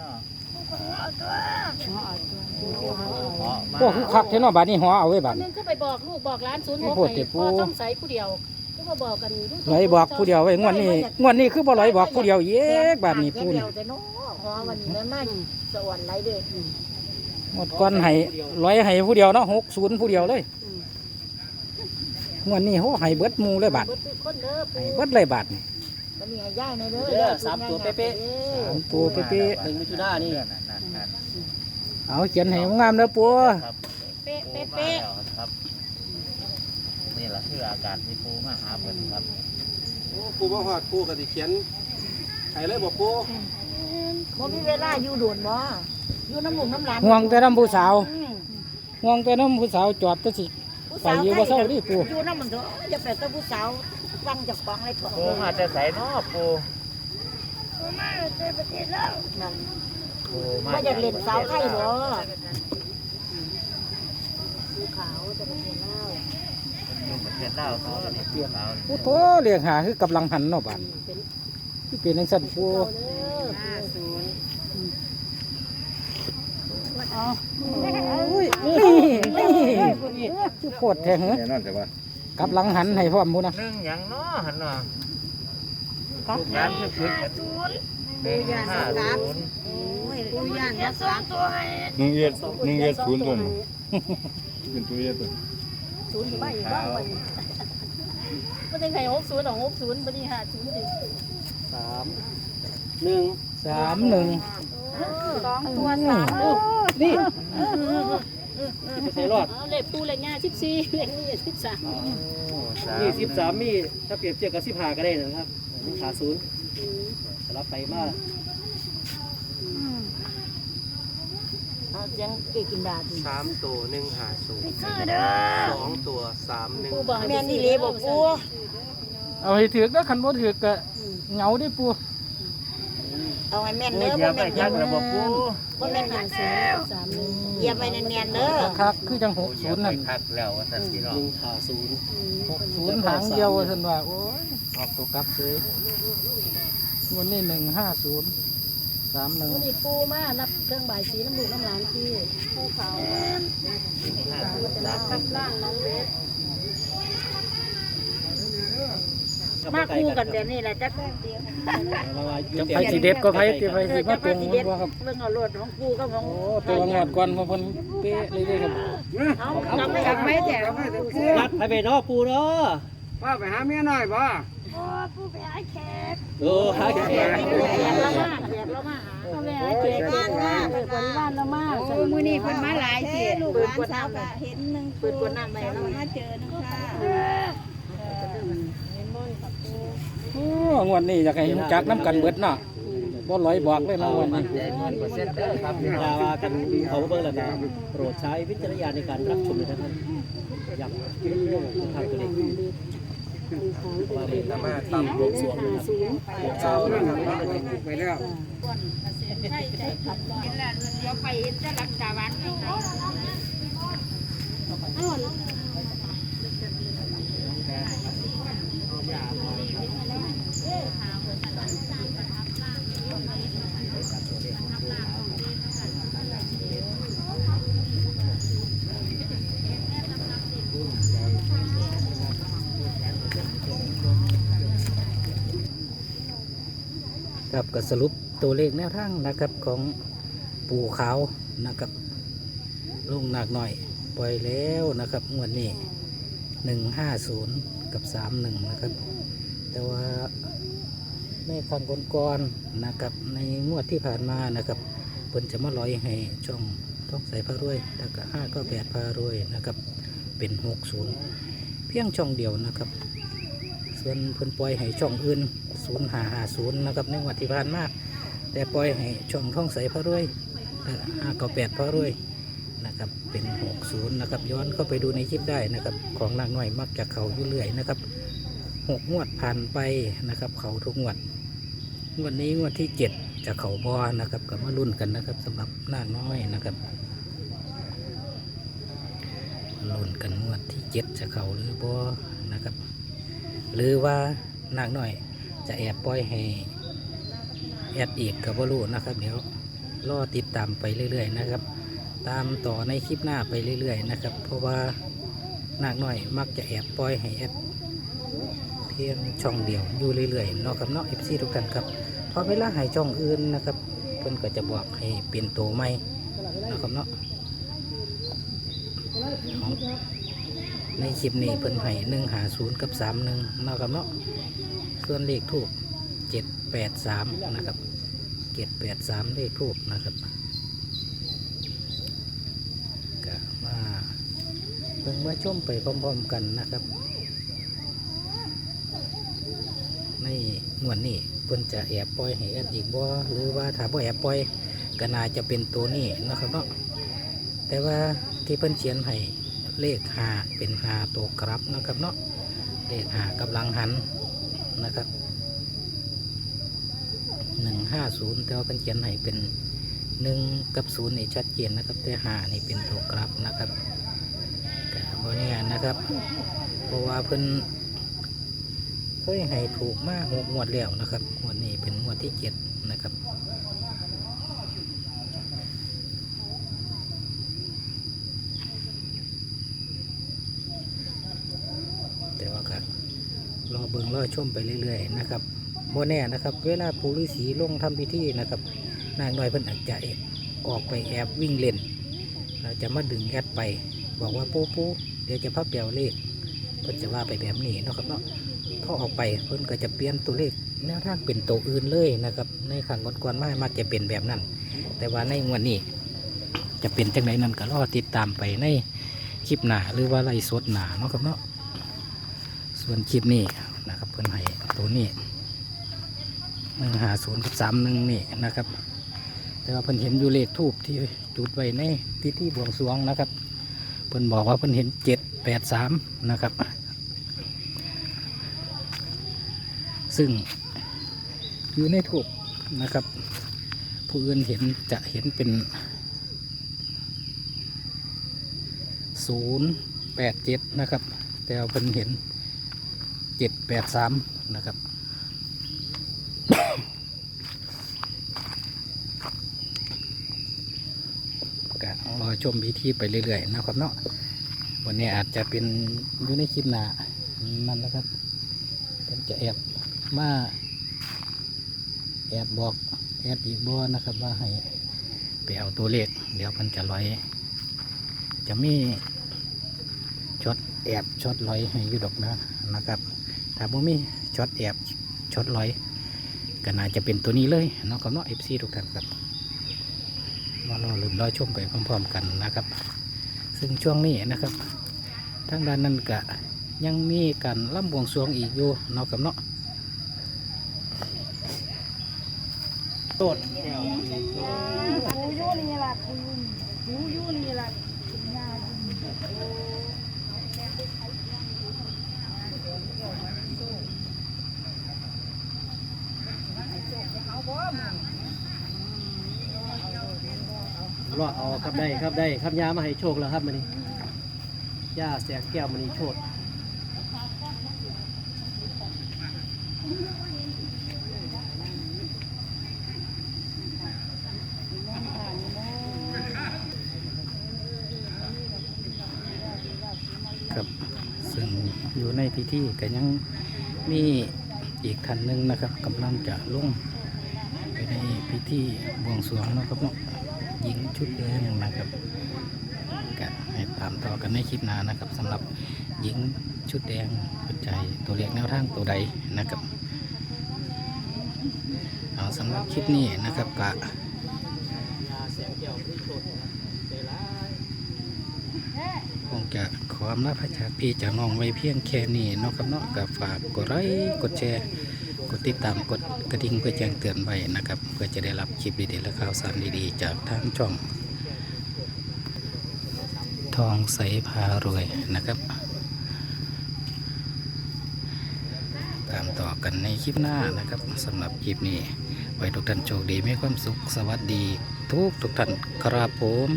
เนาะพวกคือคักเท่าเนาะบาดนี้หัวเอาไว้บาด นึงก็ไปบอกลูกบอกร้านศูนย์หกโอ้โหให้เจ็บปูพ่อต้องใส่ผู้เดียวก็มาบอกกันลูลอยบอกผู้เดียวไว้งวดนี้งวดนี้คือบ่ลอยบอกผู้เดียวเย้บาดนี้ปูเดีนี่ยวแต่น้อหอวันนี้แม่มาสวรรค์ไรเด้อหมดก่อนให้ลอยให้ผู้เดียวเนาะ60ผู้เดียวเลยงวดนี้โหให้เบิดหมู่เลยบาดเบิดทุกคนเด้อให้ปู่เบิดเลยบาดนี่ วันนี้ให้ย่ายในเด้อเด้อสามตัวเป๊ะ สามตัวเป๊ะหนึ่งมิถุนายนนี่นั่นนั่นนั่นๆเอาเขียนให้งามๆเด้อปูครับเป๊ะปูเป๊ะมาเป๊ะแล้วครับ นี่แหละคืออาการที่ปูมาหาเพิ่นครับโอ้ปูมาหอดปูก็สิเขียนให้เลยบ่ปูบ่มีเวลาอยู่โดนบ่อยู่น้ำหมูกน้ำหลานห่วงแต่น้ำผู้สาวอืมห่วงแต่น้ำผู้สาวจอดแต่สิ ผู้ไปอยู่บ่เศร้าดิปู่อยู่น้ำมันเถอะอย่าไปแต่ผู้สาวฟังจากฟังอะไรก็ปูมาจะใส่เนาะปูนั่นปูมาว่าอยากเล่นสาวไทยบ่ผู้ขาวจะเป็นเล่นเหล้าอยู่ประเทศลาวเขาเนี่ยปูลาวผู้โตเรียกหาคือกำลังหันเนาะบาดที่เป็นจังซั่นปู เอาเด้อห้าศูนย์ นี่นี่คือโคตรแท้เหรอแน่นอนแต่ว่ากำลังหันให้พร้อมบุนะหนึ่งหยังเนาะหันเนาะลูกหลานคือคือหนึ่งห้าศูนย์โอ้ยผู้ย่านรักษาตัวให้หนึ่งเอ็ดหนึ่งเอ็ดศูนย์ตัวนี้เป็นตัวเอ็ดตัวศูนย์ไม่บ้างวันมันยังไงหกศูนย์หรอหกศูนย์บันนี้ห้าศูนย์ดิสามหนึ่งสามหนึ่ง สองตัวสามนี่ไม่ใช่รอดเอาเลขปูเลขง่ายสิบสี่เลขนี่สิบสามโอ้สามนี่สิบสามมีถ้าเปรียบเทียบกับสิบห้าก็ได้นะครับหนึ่งขาศูนย์สลับไปมาเอาเสียงเกกินดาดีสามตัวหนึ่งหาศูนย์สองตัวสามหนึ่งปูบอกให้แม่ไปนี่ซื้อเลยบอกปูเอาให้ถือกแล้วคันบ่ถือกก็เหงาดิปู เอาให้แม่นปูเด้อเหยียบ่บไปแม่นยัเด้กอระบบปูบ่แม่นหาศูนย์สามหนึ่งเหยียบไปแน่นๆเด้อคักคือจังหกเหยีศูยบนย์ไปนั่นคักแล้วว่าสันพี่น้อหงนึ่งขาศูนย์หกศูนย์หางเดียวว่าซั่นว่าโอ้ยออกตัวกลับเลยงวันนี้หนึ่งห้าศูนย์สามหนึ่งวันนี้ปูมารับเครื่องบ่ายสีน้ำมูกน้ำหลานที่ปูขาวจะรับกับร่างน้องเบส มาคู่กันเดี๋ยวนี้แหละจักจังไผสิเด็ดก็ไผสิไผสิมาตรงบ่ครับเบิ่งเอารถของกูกับของโอ้ตัวงอดก่อนของเพิ่นเป๊ะเลยเด้อครับเอาจำไม่เอาไม่แต่รัดไปไปเนาะปูเนาะว่าไปหาเมียน้อยบ่เออหาแขกแขกเรามาแขกเรามาหาเอาแม่ให้เจ๊บ้านมาเปิดคนบ้านละมาโอ้มือนี่เพิ่นมาหลายเสียลูกหลานสาวก็เห็นหนึ่งเปิดกวนน้ำไปเราแล้วมาเจอนึงค่ะโอ้ งวดนี้อยากให้รู้จักน้ำกันเบิดเนาะบ่ลอยบอกเลยเนาะงวดนี้ใจเงินเปอร์เซ็นต์เด้อครับพี่น้องลาวากันเขาเบิ่งแล้วกันโปรดใช้วิจารณญาณในการรับชมเลยนะครับย้ำทางตัวเลขว่าเลขที่บวงสรวงนะครับบวงสรวงนะครับไปแล้วเดี๋ยวไปเห็นจะรักษาวัน ครับก็สรุปตัวเลขแนวทางนะครับของปู่ขาวนะครับลุงหนักหน่อย ปล่อยแล้วนะครับงวดนี้หนึ่งห้าศูนย์กับสามหนึ่งนะครับ แต่ว่าในครั้งก่อนๆนะครับในงวดที่ผ่านมานะครับเพิ่นจะมาลอยให้ช่องท้องใส่พระรวยแล้วก็ห้าก็แปดพารวยนะครับเป็นหกศูนย์เพียงช่องเดียวนะครับ ส่วนเพิ่นปล่อยให้ช่องอื่นศูนย์หาหาศูนย์นะครับในวันที่ผ่านมาแต่ปล่อยให้ช่องท่องใสพระรวยห้าเก้าแปดพระรวยนะครับเป็นหกศูนย์นะครับย้อนเข้าไปดูในคลิปได้นะครับของนางหน่อยมักจะเขาอยู่เรื่อยนะครับหกงวดผ่านไปนะครับ เขาทุกงวดงวดนี้งวดที่เจ็ดจะเขาบอนะครับก็มาลุ้นกันนะครับสำหรับนางน้อยนะครับลุ้นกันงวดที่เจ็ดจะเขาหรือบอนะครับ หรือว่านางหน่อย จะแอบปล่อยให้แอดอีกกับบรูนะครับ เดี๋ยวรอติดตามไปเรื่อย ๆ นะครับ ตามต่อในคลิปหน้าไปเรื่อย ๆ นะครับ เพราะว่านาคน้อยมักจะแอบปล่อยให้แอดเพียงช่องเดียวอยู่เรื่อยๆเนาะครับเนาะเอฟซีทุกท่านครับพอเวลาหายช่องอื่นนะครับ เพิ่อนก็จะบอกให้เปลี่ยนตัวใหม่นะครับเนาะเอา ในคลิปนี้เพิ่นให้หนึ่งหาศูนย์กับสามหนึ่งนะครับเนาะส่วนเลขทูบเจ็ดแปดสามนะครับเจ็ดแปดสามเลขทูบนะครับก็มาเพิ่งมาชมไปพร้อมๆกันนะครับ ในงวดนี้เพิ่นจะแอบปล่อยให้แอดอีกบ่หรือว่าถ้าบ่แอบปล่อยก็น่าจะเป็นตัวนี้นะครับเนาะแต่ว่าที่เพิ่นเขียนให้ เลขหาเป็นหาตัวกลับนะครับเนาะเลขหากำลังหันนะครับหนึ่งห้าศูนย์แต่ว่าเพิ่นเขียนให้เป็นหนึ่งกับศูนย์นี่ชัดเจนนะครับ แต่หานี่เป็นตัวกลับนะครับก็บ่แน่นะครับ เพราะว่าเพิ่นเคยให้ถูกมากหกงวดแล้วนะครับงวดนี้เป็นงวดที่เจ็ดนะครับ แต่ว่าก็ รอชมไปเรื่อยๆนะครับโมแน่นะครับเวลาปู่ฤาษีลงทำพิธีนะครับนางน้อยเพิ่นอาจจะออกไปแอบวิ่งเล่นเราจะมาดึงแอดไป บอกว่าปูปูเดี๋ยวจะพับเปียวเลขเพิ่นจะว่าไปแบบนี้นะครับเนาะพอออกไปเพิ่นก็จะเปลี่ยนตัวเลขแนวทางเป็นตัวอื่นเลยนะครับในขังก่อนๆมามักจะเป็นแบบนั้น แต่ว่าในวดนี้จะเป็นจังไดนั้นก็รอติดตามไปในคลิปหนาหรือว่าไล่สดหนาเนาะครับเนาะส่วนคลิปนี้ นะครับเพิ่อนให้ตัวนี้หนึ่งหาศูนย์กับสามหนึ่งนี่นะครับ แต่ว่าเพิ่อนเห็นอยู่เลขทูบที่จุดไว้ในพิธีบวงสรวงนะครับ เพิ่อนบอกว่าเพิ่อนเห็นเจ็ดแปดสามนะครับ ซึ่งอยู่ในถูกนะครับ ผู้อื่นเห็นจะเห็นเป็นศูนย์แปดเจ็ดนะครับ แต่ว่าเพิ่นเห็น จ็ดแปดสามนะครับ ก็รอชมพิธีไปเรื่อยๆนะครับเนาะวันนี้อาจจะเป็นอยู่ในคลิปหนานั่นแหละครับเพิ่นจะแอบมาแอบบอกแอดอีกบ่นะครับว่าให้ไปเอาตัวเลขเดี๋ยวมันจะลอย จะมีช็อตแอบช็อตลอยให้ยู่ดอกนะนะครับ ถ้าบ่มีช็อตแอบช็อตลอยก็น่าจะเป็นตัวนี้เลยเนาะกับเนาะเอฟซีทุกท่านครับมารอลุ้นรอชมไปพร้อมๆกันนะครับ ซึ่งช่วงนี้นะครับทางด้านนั้นก็ยังมีการล่ำบวงสรวงอีกอยู่เนาะกับเนาะต้นปูอยู่นี่ล่ะปูปูอยู่นี่ล่ะ ครับได้ครับได้ครับยามาให้โชคแล้วครับมันนี้ย่าแสงแก้วมันนี้โชคครับซึ่งอยู่ในพิธีก็ยังมีอีกท่านหนึ่งนะครับกำลังจะลงไปในพิธีบวงสรวงนะครับเนาะ หญิงชุดแดงนะครับก็ให้ตามต่อกันในคลิปหน้านะครับสำหรับหญิงชุดแดงปัจจัยตัวเลขแนวทางตัวใดนะครับเอาสำหรับคลิปนี้นะครับกะยาแสงแก้วมันนี้โชคงจะขออำนาพระจากพี่จากน้องไว้เพียงแค่นี้นะครับเนาะกับฝากกดไลค์กดแชร์ กดติดตามกดกระดิ่งเพื่อแจ้งเตือนไว้นะครับ เพื่อจะได้รับคลิปดีๆและข่าวสารดีๆ จากทางช่อง ทองใสพารวยนะครับ ตามต่อกันในคลิปหน้านะครับสำหรับคลิปนี้ไว้ทุกท่านโชคดีมีความสุขสวัสดีทุกทุกท่านครับผม